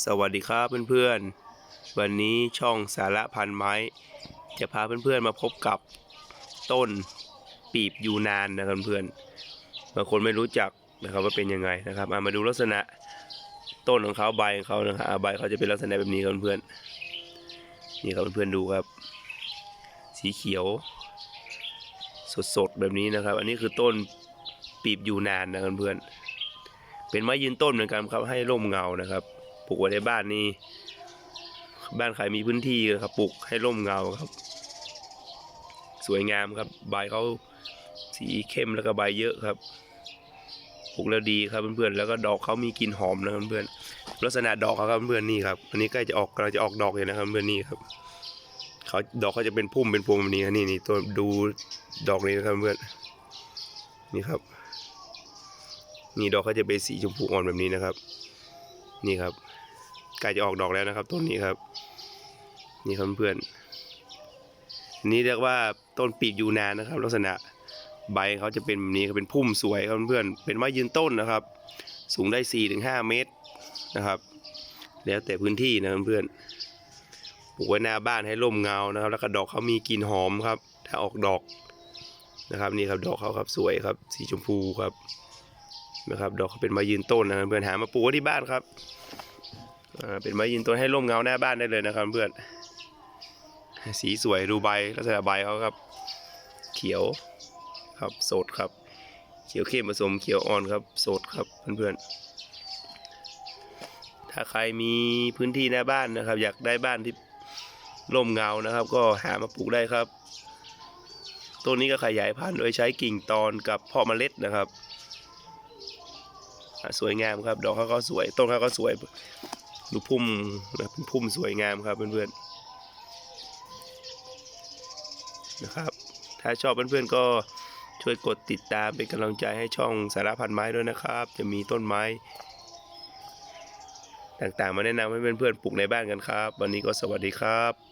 สวัสดีครับเพื่อนๆ วันนี้ช่องสาระพันไม้ จะพาเพื่อนๆมาพบกับต้นปีบยูนานนะครับเพื่อนบางคนไม่รู้จักนะครับว่าเป็นยังไงนะครับอะมาดูลักษณะต้นของเขาใบของเขานะครับใบเขาจะเป็นลักษณะแบบนี้ครับเพื่อนๆนี่ครับเพื่อนๆดูครับ สีเขียว สดๆแบบนี้นะครับ อันนี้คือต้นปีบยูนานนะครับเพื่อนเป็นไม้ยืนต้นเหมือนกันครับให้ร่มเงานะครับ ลูกไว้ในบ้านนี่บ้านใครมีพื้นที่ครับปลูกให้ร่มเงาครับ สวยงามครับ ใบเขาสีเข้มแล้วก็ใบเยอะครับปลูกแล้วดีครับเพื่อนๆ แล้วก็ดอกเขามีกลิ่นหอมนะเพื่อนๆ ลักษณะดอกเขาครับเพื่อนๆนี่ครับ อันนี้ใกล้จะออกกำลังจะออกดอกเลยนะครับเพื่อนๆนี่ครับ เขาดอกเขาจะเป็นพุ่มเป็นพวงแบบนี้ครับนี่นี่ตัวดูดอกนี้นะครับเพื่อน นี่ครับ นี่ดอกเขาจะเป็นสีชมพูอ่อนแบบนี้นะครับ นี่ครับ ใกล้จะออกดอกแล้วนะครับต้นนี้ครับ นี่ครับเพื่อนนี้เรียกว่าต้นปีกยูนานนะครับ ลักษณะใบเขาจะเป็นแบบนี้ครับเป็นพุ่มสวยครับเพื่อนเป็นไม้ยืนต้นนะครับ สูงได้4-5ถึงห้าเมตรนะครับ แล้วแต่พื้นที่นะเพื่อนปลูกไว้หน้าบ้านให้ร่มเงานะครับ แล้วก็ดอกเขามีกลิ่นหอมครับ ถ้าออกดอกนะครับนี่ครับดอกเขาครับสวยครับ สีชมพูครับนะครับ ดอกเขาเป็นไม้ยืนต้นนะเพื่อนหามาปลูกไว้ที่บ้านครับ เป็นไม้ยืนต้นให้ร่มเงาหน้าบ้านได้เลยนะครับเพื่อนสีสวยดูใบลักษณะใบเขาครับ เขียวครับสดครับ เขียวเข้มผสมเขียวอ่อนครับสดครับเพื่อนๆถ้าใครมีพื้นที่หน้าบ้านนะครับ อยากได้บ้านที่ร่มเงานะครับ ก็หามาปลูกได้ครับต้นนี้ก็ขยายพันธุ์โดยใช้กิ่งตอนกับเพาะเมล็ดนะครับ สวยงามครับ ดอกเขาก็สวย ต้นเขาก็สวย ดูพุ่มนะเป็นพุ่มสวยงามครับเพื่อนๆนะครับ ถ้าชอบเพื่อนๆก็ช่วยกดติดตามเป็นกำลังใจให้ช่องสารพันไม้ด้วยนะครับ จะมีต้นไม้ ต่างๆ มาแนะนำให้เพื่อนๆปลูกในบ้านกันครับ วันนี้ก็สวัสดีครับ